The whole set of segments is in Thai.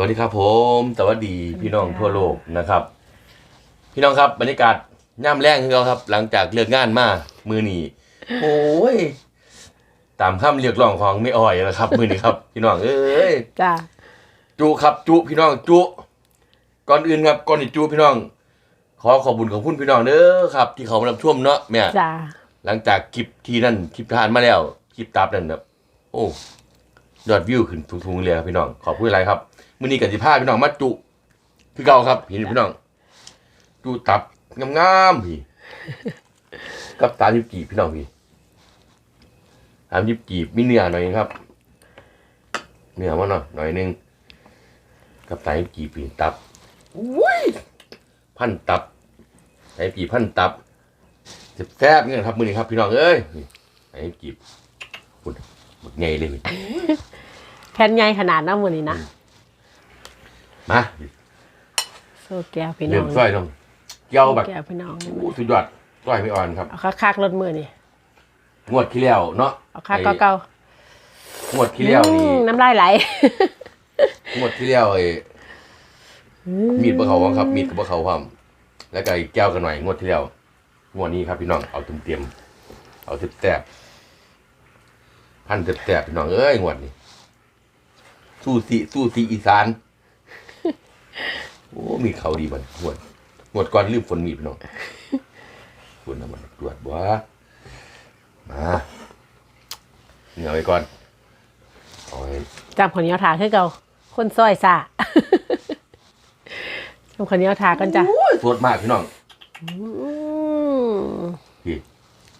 วัสดีครับผมสวัสดีพี่น้องทั่วโลกนะครับ พี่น้องครับบรรยากาศย่ำแรงคือเราครับ หลังจากเลิกงานมามือนีโอ้ยตามคำเรียกร้องของไม่อ่อยแล้วครับ มือนี้ครับ พี่น้องเอ้ยจ้าจุครับจุพี่น้องจุก่อนอื่นครับก่อนที่จุพี่น้อง ขอขอบคุญขอบคุณพี่น้องเด้อครับ ที่เขามารับชมเนาะแม่จ้าหลังจากคลิปที่นั่นคลิปทานมาแล้วคลิปตับนั่นแบบโอ้ยอดวิวขึ้นทุงๆเลยครับพี่น้องขอบคุณอะไรครับ มือนี้กันสิพาพี่น้องมาจุคือเก่าครับเห็นพี่น้องจุตับงามๆพี่กับตาลิบกีบพี่น้องพี่ตามยิบกีบมีเนื้อหน่อยครับ เนื้อมาหน่อยหน่อยหนึงกับตาลิบกีบพี่ตับอุ้ยพันตับตาลิบกีบพันตับแซ่บๆนี่นะครับมือนี้ครับ พี่น้องเอ้ยไอ้กีบุ่นหมดไงเลยแผ่นใหญ่ขนาดน้ำมือนี้นะ มาโซ่แก้วพี่น้เริ่อมงซอยน้องเกี่ยวแบบแก้วพี่น้องโอ้สุดยอดซอยไม่อ่อนครับ เอาคักๆรถมือนี่งวดที่แล้วเนาะเอาคักเก่างวดๆที่แล้วนี่อืมน้ำลายไหล งวดที่แล้วไอ้มีดบะเขาวังครับ มีดกับบะเขาความแล้วก็ไอ้แก้วกันหน่อย งวดที่แล้วงวดนี้ครับพี่น้องเอาเต็มๆเอาแซ่บๆพันแซ่บๆพี่น้องเอ้ยงวดนี้สู้สีสู้สีอีสาน โอ้มีเขาดีมันหวดหวดก่อนลืมฝนมีพี่น้องฝนน้ำมันตรวจบ่มาเหนียวไปก่อนเอาไว้จำคนเหนี้ยวถาคือเก่าคนซอยซ่าจำคนเหนี้ยวถากันจ้ะโอ้ยสดมากพี่น้องอืมพี่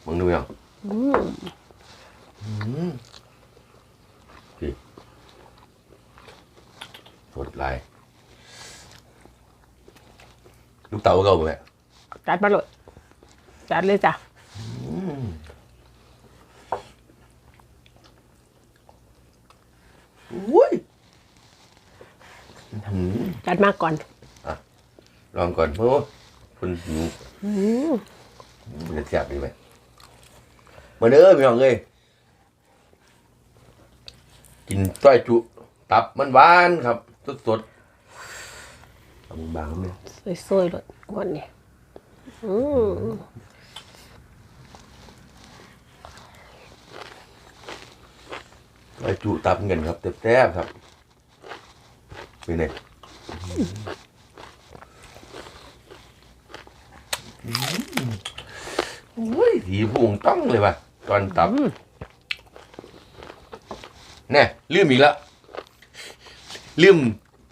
มึงดูยังอืมอืมพี่สดหลาย ลูกเต๋าเก่าไหมจัดมาเลยจัดเลยจ้ะอุ้ยอืมจัดมาก่อนลองก่อนโอ้คุณหนูอืมมันจะแซ่บดีไหมมาเด้อพี่น้องเอ้ยกินต้อยจุ ตับมันหวานครับ สดสดๆ บางๆเนี่ยสวยๆเลยวันนี้อืมต้อยจุตับเงินครับแซ่บๆครับเป็นไงอืมโอ้ยสีพุงต้องเลยว่ะตอนตับแน่ลืมอีกแล้วลืม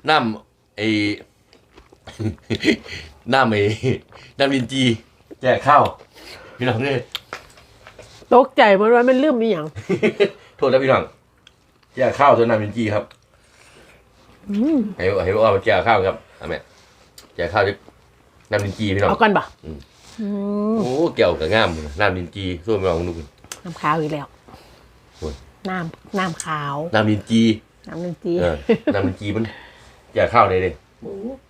น้ำไอ้ น้ำไอ้น้ำลินจี แจกข้าวพี่น้องเนี่ยตกใจมันว่ามันลืมมีอย่างโทษนะพี่น้องแจกข้าวตัวน้ำลินจีครับอืมให้ให้บอกว่าแจกข้าวครับเอาแม่แจกข้าวจะน้ำลินจีพี่น้องเอากันบ่อืมอืมโอ้แก้วกับง่ามน้ำลินจีสู้พี่น้องดูกันน้ำขาวอีกแล้วโอ้ยน้ำน้ำขาว น้ำลินจี น้ำหนึ่งจีเออน้ำลินจีมันแจกข้าวเลยดิอืมม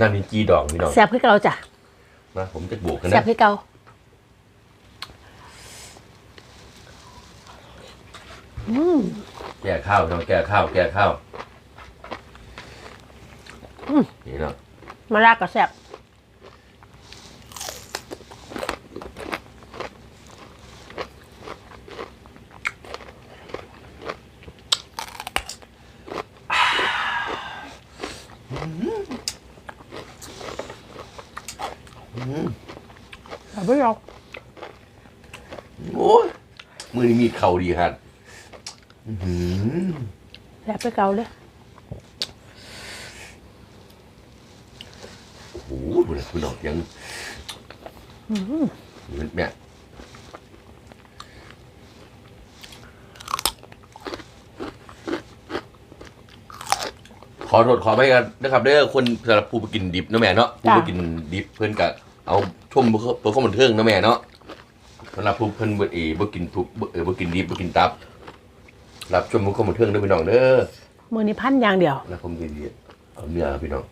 น้ำลินจีดอกพี่น้องแซ่บคือเก่าจ้ะนะผมจะบวกกันแซ่นะบคือเก่าอืมแก่ข้าวต้องแก่ข้าว แก่ข้าวอืมนี่เนาะมะลากก็แซ่บ ไม่ยอมโอ้ยมือนี้มีเข่าดีครับอื้อหือแซ่บคือเก่าเลยโอ้โหดูนะคุณดอกยังมันเนี่ยขอโทษขอไปกันนะครับเด้อคนสำหรับผู้ไปกินดิบเนาะแม่เนาะผู้ไปกินดิบเพื่อนกับ เอาชมเพื่อเพื่อความบันเทิงเนาะแม่เนาะสำหรับผู้เพิ่นบ่เอบ่กินทุกบ่เออบ่กินดิบบ่กินตับ รับชมเพื่อความบันเทิงเด้อพี่น้องเด้อมือนี้พันอย่างเดียวแล้วผมดีๆเอาเนื้อพี่น้อง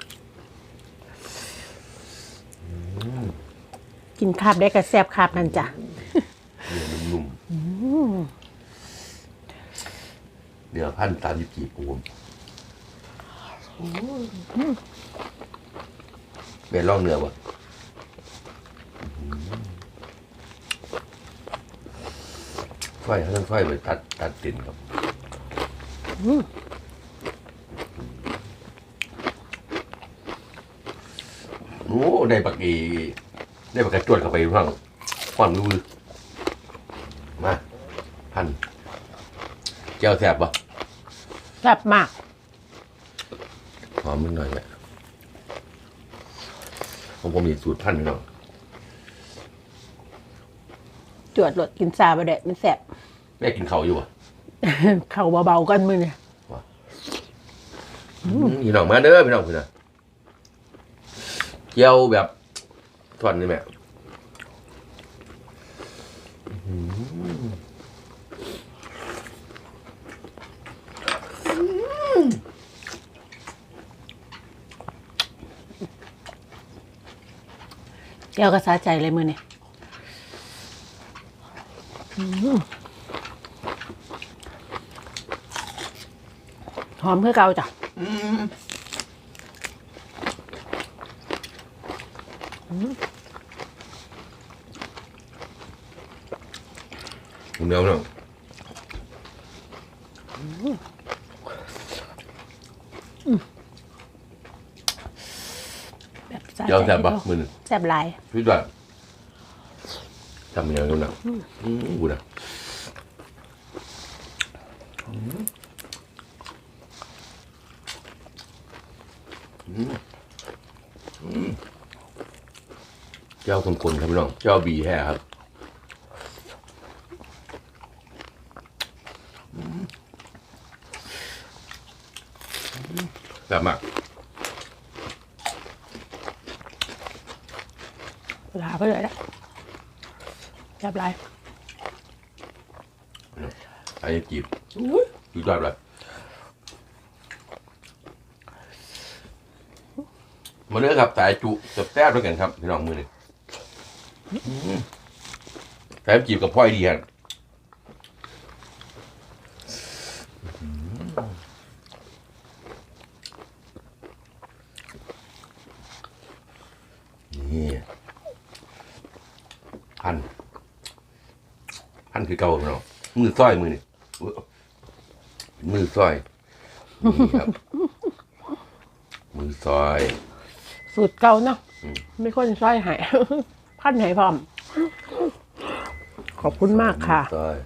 กินคาบได้ก็แซ่บคาบนั่นจ้ะเนื้อนุ่มอืมนื้อพันสามสิบสี่ปูมเบนล่องเนื้อบ่ ไฟท่านไฟไปตัดตัดตินครับอืมโอ้ได้ปากกีได้ปากกระจวดเข้าไปข้างความรู้ลึกมาพันแก้วแสบปะแซ่บมากหอมนิดหน่อยแม่ของผมมีสูตรพันธุ์พี่น้อง จวดรสกินซาบะเดะมันแซ่บแม่กินข้าวอยู่ปะเข่าเบาๆกันมือเนี่ยพี่น้องมาเด้อพี่น้องพี่นะเจียวแบบทอดนี่แม่อื้อหือแก้วก็สาใจเลยมือเนี่ยอืม หอมเพื่อเกาจ้ะผมเดียวพี่น้องแบบสาใจเจียวแสบปะมือหนึ่งแซ่บหลายพี่ด้วย ทำยังไงกันนะอืมกูนะเจ้าคนคนครับพี่น้อง เจ้าบีแห่ครับแบบมากลาไปเลยละ แซ่บหลายไอ้จีบดูยอดเลยมาเลือกครับสายจุกับแซ่บด้วยกันครับพี่น้องมือหนึ่งอืมสายจีบกับพ่อยดีครับนี่พัน พันคือเก่าพี่น้องมือ ซ้อยมือนี่อุ๊ยมือซ้อยนี่ครับ มือซ้อย สูตรเก่าเนาะอืม ไม่คนซ้อยใหาย พันใหายพร้อม ขอบคุณมากค่ะ มือซ้อย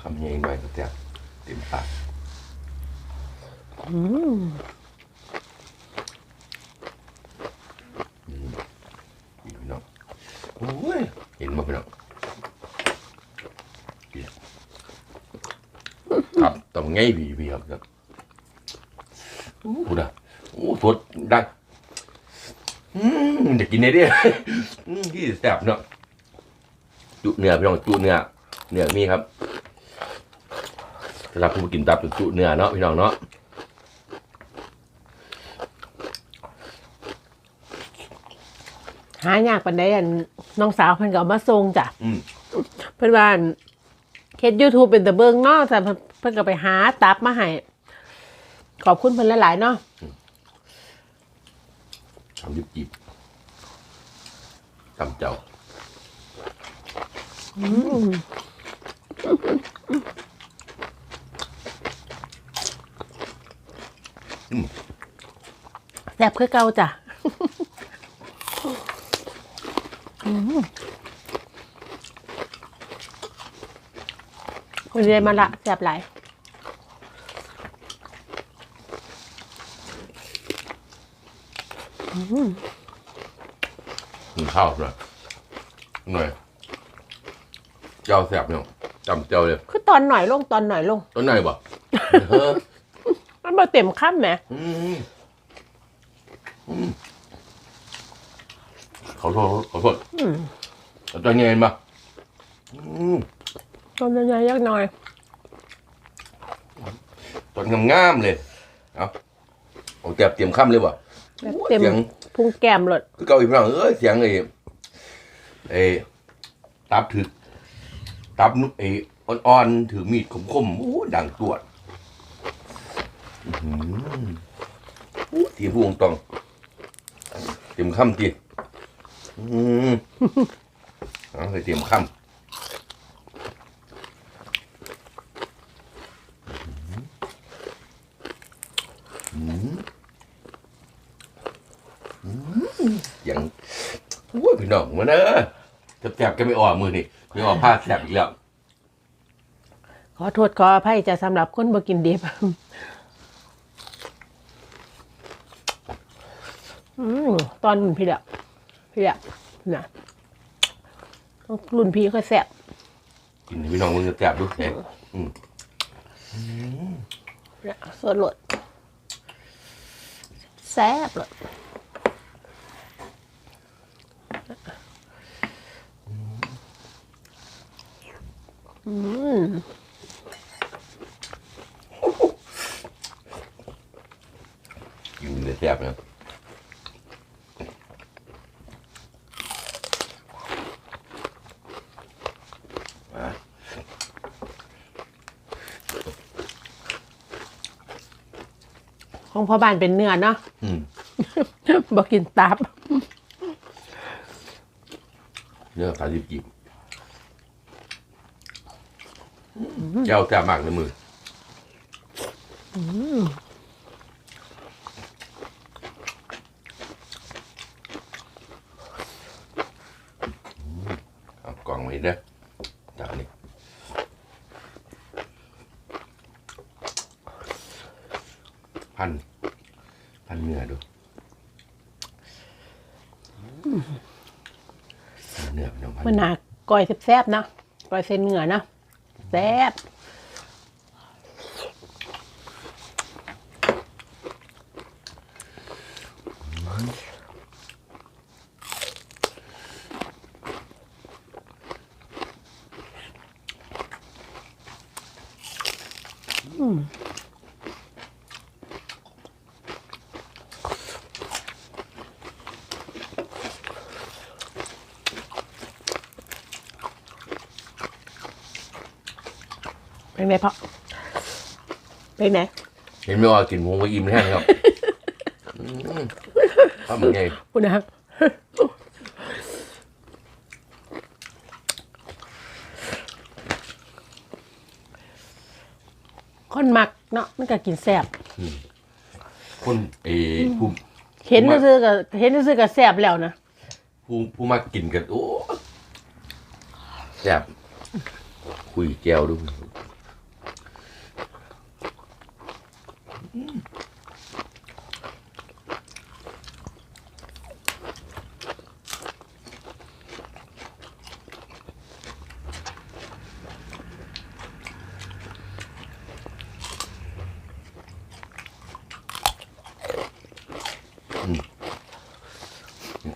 คำยังหน่อยก็แซ่บเต็มปาก อืม นี่พี่น้องโอ้ยเห็นมาพี่น้องเดี๋ยวครับต้องไงพี่พี่ครับครับโอ้โหนะโอ้สดดังอืมจะกินได้ดิอืมที่แซ่บเนาะจุเนื้อพี่น้องจุเนื้อเนื้อมีครับสำหรับผู้กินตับจุเนื้อเนาะพี่น้องเนาะ หายากปันได้อันน้องสาวเพิ่นก็เอามาส่งจ้ะอืมเพิ่นว่าเฮ็ด YouTube เป็นตะเบิงเนาะแต่เพิ่นเพิ่นก็ไปหาตับมาให้ขอบคุณเพิ่นหลายๆเนาะทำยิบจีบทำเจ้าแซ่บคือเก่าจ้ะ อืมวันนี้ได้มาละแซ่บหลายกินข้าวหน่อยหน่อยเจ้าแสบเนาะจำเจ้าเลยคือตอนหน่อยลงตอนหน่อยลงต้นไหนบ่เออมันมาเต็มค่ำแหม อืมอืม ขอโทษขอโทษอืมเอาตัวเงี้ยมาอืมตอนใหญ่ๆยักหน่อยตอนงามๆเลยเอาผมเตรียมเตรียมค่ำเลยบ่แบบเต็มเสียงพุงแก้มหลดคือเกาอีกพี่น้องเอ้ยเสียงไอ้เอ้ตับถึก ตับนุเอ้อ่อนๆถือมีดคมๆโอ้ดังตรวจอื้อหืออู้ทีพูงตรงเตรียมค่ำที อืมเอาไปเตรียมค่ำอืมอืมอย่างโอ้ยพี่น้องมาเนอะแสบก็ไม่ออกมือนี่ไม่ออกผ้าแสบอีกแล้ว ขอโทษขออภัยจะสำหรับคนบ่กินดิบอืมตอนรุ่นพี่เด็กพี่ เด็กนะต้องรุ่นพี่ค่อยแซ่บกินให้พี่น้องมึงจะแสบดูเอ๊ะเนี่ยสดหลดแซ่บเลยอืมกินเลยแสบนะมา ของ พ่อบ้านเป็นเนื้อเนาะอืมบ่กินตับ เนื้อสาลิบจีบเจ้าแซ่บมากในมืออเอากล่องไว้เด้อจากนี้พัน พันเนื้อดูเนื้อพี่น้องพันมันหนาก้อยแซ่บๆเนาะก้อยเส้นเนื้อเนาะแซ่บอืม เป็นไงพ่อเป็นไงเห็นไหมว่ากินหมูก็อิ่มแน่ครับอืมทำยังไงคุณนะคนมักเนาะมันก็กินแซ่บคนเออผู้เห็นซื่อๆก็เห็นซื่อๆก็แซ่บแล้วนะผู้ผู้มากินกันโอ้แซ่บคุยแก้วดู ก้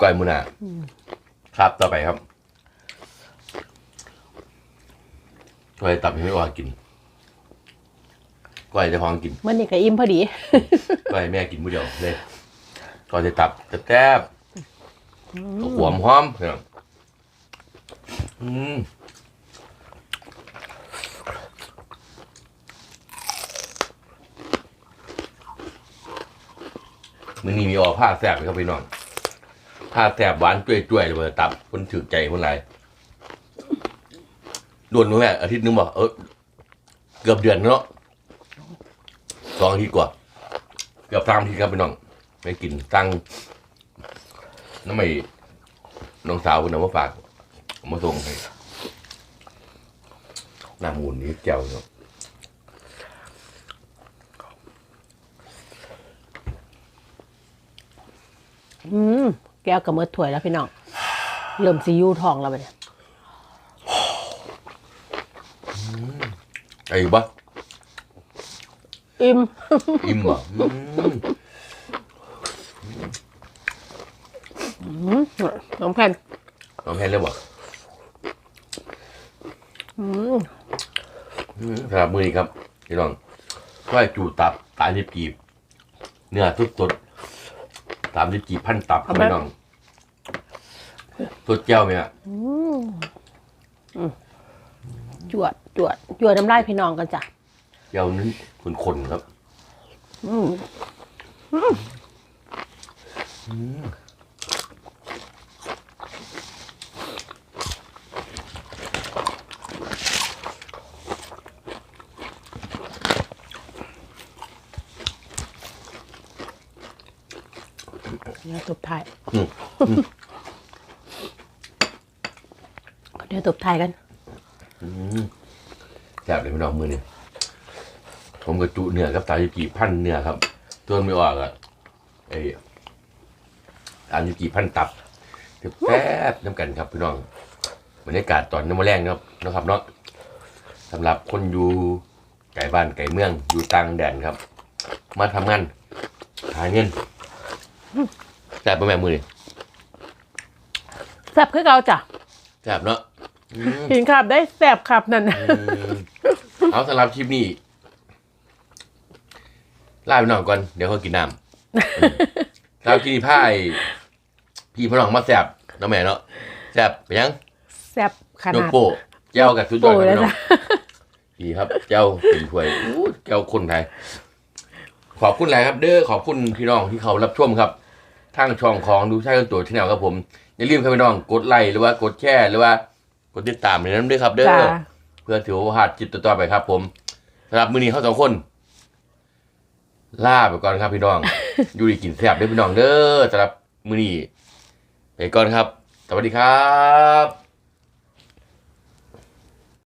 อยมือหนาครับต่อไปครับก้อยตับให้ไม่ว่ากิน ก้อยเจะพองกินมันนี่ก็อิ่มพอดีก้อยแม่กินมือเดียวเลยก้อยจะตับจะแทบๆหัวหอมเพื่อนอืมมันนี่มีออกผ้าแสบเลยครับพี่น้องผ้าแสบหวานจ้วยๆเลยตับคนถือใจคนไรโดนมั้ยแม่อาทิตย์นึงบอกเออเกือบเดือนเนาะ สองอาทิตย์กว่าเกือบสามอาทิตย์ครับพี่น้องไปกินตั้งน้ำไม่น้องสาวคุณเอามาฝากเอามาส่งให้น้ำมูลนี่แก้วเนาะอืมแก้วกับเมือถ้วยแล้วพี่น้อง เริ่มซียูทองแล้วไปเนี่ยไอ้บะ อิ่มอิ่มบ่อืมอืมน้องแผ่นน้องแพนเลยบ่อืมอืมสำหรับมือนี้ครับพี่น้องก้อยจูตับตาลิบกีบ เนื้อทุกตดตามลิบกีบพันตับครับพี่น้องสดแก้วไหมอะจวดจวดจวดน้ำลายพี่น้องกันจ้ะ แก้วนั้นขนๆครับอืมเดี๋ยวตบท้ายอืมเดี๋ยวตบท้ายกัน แซ่บเลยพี่น้องมือนี่ ผมก็จุเนื้อกับตายุกิพันเนื้อครับตัวไม่ออกอะไอ้ตายุกิพันตับแซ่บๆน้ำกันครับพี่น้องบรรยากาศตอนน้ำมะแรงครับเนาะครับเนาะสำหรับคนอยู่ไก่บ้านไก่เมืองอยู่ต่างแดนครับ มาทำงานหาเงินแซ่บปะแม่มือนี่แซ่บคือเก่าจ้ะแซ่บเนาะอืมเห็นขับได้แซ่บขับนั่นน่ะอืมเอาสำหรับคลิปนี้ ลาไปหน่อยก่อนเดี๋ยวเขากินน้ำสำหรับคลิปนี้พ่ายพี่พน้องมาแสบเนาะแม่เนาะแสบไปยังแซ่บขโยนาดโป้เจ้ากับชุดยอดโป้ครับเลยพี่น้องจ้ะดีครับ เจ้าเป็นถ้วยอู้เจ้าคนไทยขอบคุณหลายครับ เด้อขอบคุณพี่น้องที่เขารับชมครับทางช่องของดูใช่กันตัวชแนลครับผมอย่าลืมครับพี่น้องกดไลค์หรือว่ากดแชร์หรือว่ากดติดตามในนั้นด้วยครับ เด้อจ้ะเพื่อถือโอกาสจิตต่อๆไปครับ ผมสำหรับมื้อนี้เขาสองคน ล่าไปก่อนครับพี่น้อง อยู่ดีกินแซ่บเด้อพี่น้องเด้อสำหรับมื้อนี้ไปก่อนครับ สวัสดีครับ